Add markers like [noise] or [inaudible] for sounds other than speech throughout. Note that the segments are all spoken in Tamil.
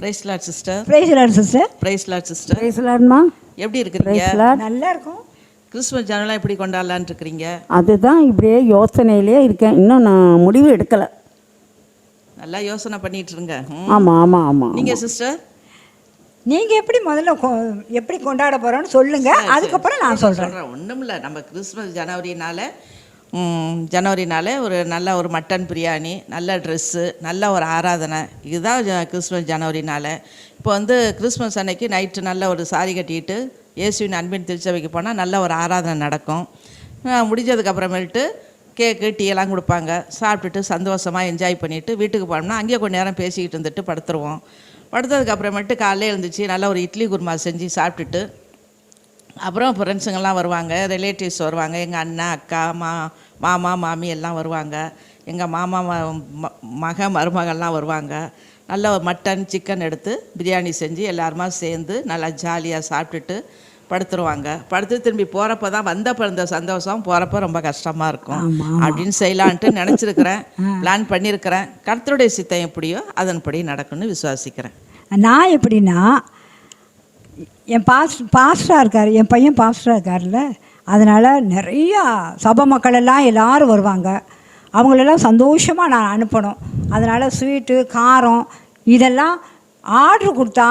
Praise Lord sister praise Lord sister praise Lord sister பேசலாமா எப்படி இருக்கிறீங்க? நல்லா இருக்கும் கிறிஸ்துமஸ் ஜனலாம் எப்படி கொண்டாடலான்னு இருக்கிறீங்க? அதுதான் இப்படியே யோசனையிலே இருக்கேன். இன்னும் நான் முடிவு எடுக்கலை. நல்லா யோசனை பண்ணிட்டு இருங்க. ம். ஆமாம் ஆமாம் ஆமாம் நீங்க சிஸ்டர் நீங்க எப்படி முதல்ல கொ- எப்படி கொண்டாட போறோம்னு சொல்லுங்க. அதுக்கப்புறம் நான் சொல்றேன். சொல்கிறேன் ஒன்றும் இல்லை நம்ம கிறிஸ்மஸ் ஜனவரினால ஜனவரினாலே ஒரு நல்ல ஒரு மட்டன் பிரியாணி நல்ல ட்ரெஸ்ஸு நல்ல ஒரு ஆராதனை. இதுதான் கிறிஸ்மஸ் ஜனவரினால். இப்போ வந்து கிறிஸ்மஸ் அன்னைக்கு நைட்டு நல்ல ஒரு சாரி கட்டிட்டு இயேசுவின் அன்பின் திருச்சபைக்கு போனால் நல்ல ஒரு ஆராதனை நடக்கும். முடிஞ்சதுக்கப்புறமேல்ட்டு கேக்கு டீ எல்லாம் கொடுப்பாங்க. சாப்பிட்டுட்டு சந்தோஷமாக என்ஜாய் பண்ணிவிட்டு வீட்டுக்கு போனோம்னா அங்கேயே கொஞ்ச நேரம் பேசிக்கிட்டு இருந்துட்டு படுத்துருவோம். படுத்ததுக்கு அப்புறமேட்டு காலையில் எழுந்துச்சு நல்ல ஒரு இட்லி குருமா செஞ்சு சாப்பிட்டுட்டு அப்புறம் ஃப்ரெண்ட்ஸுங்கெல்லாம் வருவாங்க ரிலேட்டிவ்ஸ் வருவாங்க எங்கள் அண்ணன் அக்கா மா மாமா மாமி எல்லாம் வருவாங்க. எங்கள் மாமா ம- மக மருமகள்லாம் வருவாங்க. நல்ல மட்டன் சிக்கன் எடுத்து பிரியாணி செஞ்சு எல்லாருமா சேர்ந்து நல்லா ஜாலியாக சாப்பிட்டுட்டு படுத்துருவாங்க. படுத்து திரும்பி போகிறப்ப தான் வந்தப்போ இருந்த சந்தோஷம் போகிறப்ப ரொம்ப கஷ்டமாக இருக்கும். அப்படின்னு செய்யலான்ட்டு நினச்சிருக்கிறேன். பிளான் [laughs] பண்ணியிருக்கிறேன் கர்த்தருடைய சித்தம் எப்படியோ அதன்படி நடக்கும்னு விசுவாசிக்கிறேன். நான் எப்படின்னா என் பாஸ் பாஸ்டராக இருக்கார். என் பையன் பாஸ்டராக இருக்கார்ல அதனால் நிறையா சபை மக்களெல்லாம் எல்லோரும் வருவாங்க. அவங்களெல்லாம் சந்தோஷமாக நான் அனுப்பணும். அதனால் ஸ்வீட்டு காரம் இதெல்லாம் ஆர்டர் கொடுத்தா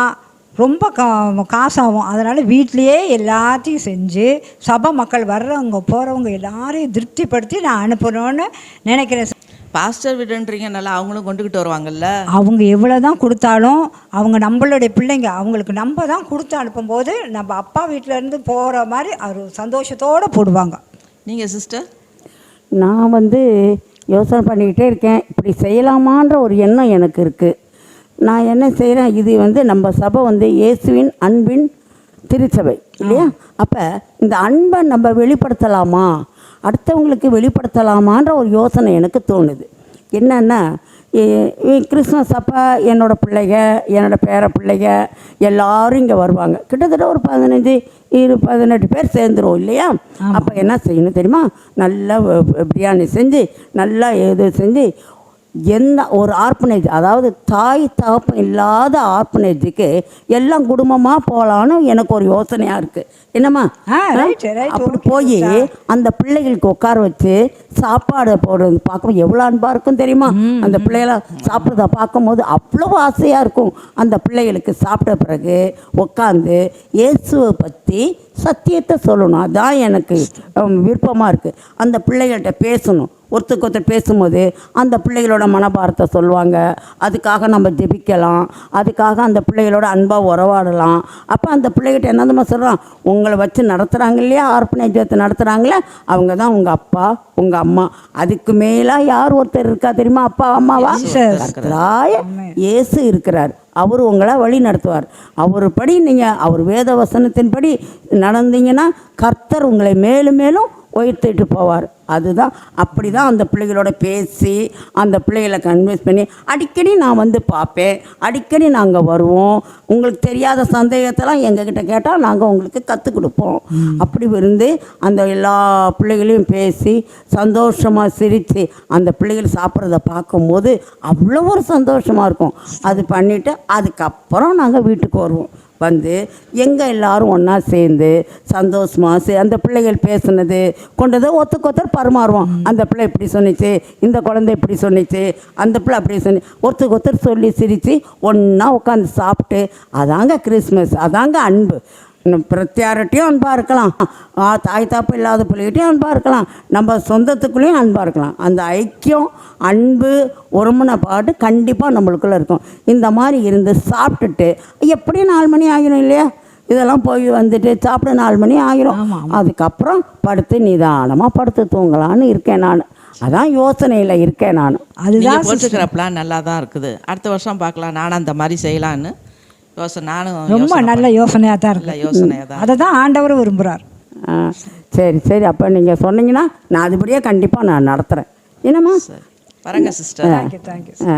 ரொம்ப கா காசாகும். அதனால் வீட்லேயே எல்லாத்தையும் செஞ்சு சபை மக்கள் வர்றவங்க போகிறவங்க எல்லாரையும் திருப்திப்படுத்தி நான் அனுப்பணும்னு நினைக்கிறேன். பாஸ்டர் வீடுன்றீங்க நல்லா அவங்களும் கொண்டுக்கிட்டு வருவாங்கல்ல? அவங்க எவ்வளோ தான் கொடுத்தாலும் அவங்க நம்மளுடைய பிள்ளைங்க அவங்களுக்கு நம்ம தான் கொடுத்து அனுப்பும்போது நம்ம அப்பா வீட்ல இருந்து போகிற மாதிரி அவர் சந்தோஷத்தோடு போடுவாங்க. நீங்கள் சிஸ்டர் நான் வந்து யோசனை பண்ணிக்கிட்டே இருக்கேன். இப்படி செய்யலாமான்ற ஒரு எண்ணம் எனக்கு இருக்குது நான் என்ன செய்கிறேன் இது வந்து நம்ம சபை வந்து இயேசுவின் அன்பின் திருச்சபை இல்லையா? அப்போ இந்த அன்பை நம்ம வெளிப்படுத்தலாமா? அடுத்தவங்களுக்கு வெளிப்படுத்தலாமான்ற ஒரு யோசனை எனக்கு தோணுது. என்னென்னா கிறிஸ்மஸ் அப்போ என்னோட பிள்ளைங்க என்னோட பேர பிள்ளைங்க எல்லாரும் இங்கே வருவாங்க. கிட்டத்தட்ட ஒரு பதினஞ்சு இரு பதினெட்டு பேர் சேர்ந்துரும் இல்லையா? அப்போ என்ன செய்யணும் தெரியுமா? நல்லா பிரியாணி செஞ்சு நல்லா இது செஞ்சு என்ன ஒரு ஆர்ப்பனேஜ் அதாவது தாய் தகப்பன் இல்லாத ஆர்ப்பனேஜுக்கு எல்லாம் குடும்பமாக போகலான்னு எனக்கு ஒரு யோசனையாக இருக்குது என்னம்மா? அப்படி போய் அந்த பிள்ளைகளுக்கு உட்கார வச்சு சாப்பாடு போடுறது பார்க்கும் எவ்வளோ அன்பாக இருக்கும் தெரியுமா? அந்த பிள்ளைகளாம் சாப்பிட்றத பார்க்கும்போது அவ்வளோ ஆசையாக இருக்கும். அந்த பிள்ளைகளுக்கு சாப்பிட்ட பிறகு உட்காந்து இயேசுவை பற்றி சத்தியத்தை சொல்லணும். அதான் எனக்கு விருப்பமாக இருக்குது அந்த பிள்ளைகள்கிட்ட பேசணும். ஒருத்தருக்கு ஒருத்தர் பேசும்போது அந்த பிள்ளைகளோட மனபாரத்தை சொல்லுவாங்க. அதுக்காக நம்ம ஜெபிக்கலாம். அதுக்காக அந்த பிள்ளைகளோட அன்பாக உறவாடலாம். அப்போ அந்த பிள்ளைகிட்ட என்னதுமா சொல்கிறான் உங்களை வச்சு நடத்துகிறாங்க இல்லையா? ஆர்ப்பனேஜ் வச்சு நடத்துகிறாங்களே அவங்க தான் உங்கள் அப்பா உங்கள் அம்மா. அதுக்கு மேலாக யார் ஒருத்தர் இருக்கா தெரியுமா? அப்பா அம்மாவா? கர்த்தராய இயேசு இருக்கிறார். அவர் உங்களை வழி நடத்துவார். அவர் படி நீங்கள் அவர் வேத வசனத்தின்படி நடந்தீங்கன்னா கர்த்தர் உங்களை மேலும் மேலும் உயர்த்திட்டு போவார். அதுதான் அப்படி தான் அந்த பிள்ளைகளோட பேசி அந்த பிள்ளைகளை கன்வின்ஸ் பண்ணி அடிக்கடி நான் வந்து பார்ப்பேன். அடிக்கடி நாங்கள் வருவோம். உங்களுக்கு தெரியாத சந்தேகத்தெல்லாம் எங்ககிட்ட கேட்டால் நாங்கள் உங்களுக்கு கற்றுக் கொடுப்போம். அப்படி இருந்து அந்த எல்லா பிள்ளைகளையும் பேசி சந்தோஷமாக சிரித்து அந்த பிள்ளைகள் சாப்பிட்றத பார்க்கும்போது அவ்வளோ ஒரு சந்தோஷமாக இருக்கும். அது பண்ணிவிட்டு அதுக்கப்புறம் நாங்கள் வீட்டுக்கு வருவோம். வந்து எங்கே எல்லாரும் ஒன்றா சேர்ந்து சந்தோஷமாக சே அந்த பிள்ளைகள் பேசுனது கொண்டதை ஒத்துக்கு ஒருத்தர் பரிமாறுவோம் அந்த பிள்ளை இப்படி சொன்னிச்சு இந்த குழந்தை இப்படி சொன்னிச்சு அந்த பிள்ளை அப்படி சொன்னி ஒருத்தருக்கு ஒருத்தர் சொல்லி சிரித்து ஒன்றா உட்காந்து சாப்பிட்டு அதாங்க கிறிஸ்மஸ் அதாங்க அன்பு. பிரத்தியார்கிட்டையும் அன்பாக இருக்கலாம். தாய் தாப்பு இல்லாத பிள்ளைகிட்டையும் அன்பாக இருக்கலாம். நம்ம சொந்தத்துக்குள்ளேயும் அன்பாக இருக்கலாம். அந்த ஐக்கியம் அன்பு ஒருமனைப்பாடு கண்டிப்பாக நம்மளுக்குள்ளே இருக்கும். இந்த மாதிரி இருந்து சாப்பிட்டுட்டு எப்படி நாலு மணி ஆகிரும் இல்லையா? இதெல்லாம் போய் வந்துட்டு சாப்பிட நாலு மணி ஆகிரும் அதுக்கப்புறம் படுத்து நிதானமாக படுத்து தூங்கலான்னு இருக்கேன் நான். அதான் யோசனையில் இருக்கேன் நான். அதுதான் பிளான் நல்லா தான் இருக்குது. அடுத்த வருஷம் பார்க்கலாம். நானும் அந்த மாதிரி செய்யலான்னு யோசனை. நானும் ரொம்ப நல்ல யோசனையாக தான் இருக்கு. யோசனையாக தான் அதை தான் ஆண்டவரும் விரும்புகிறார் ஆ, சரி சரி. அப்போ நீங்கள் சொன்னீங்கன்னா நான் அதுபடியே கண்டிப்பாக நான் நடத்துகிறேன் என்னம்மா? சரி. வரங்க சிஸ்டர் தேங்க்யூ தேங்க்யூ ஆ.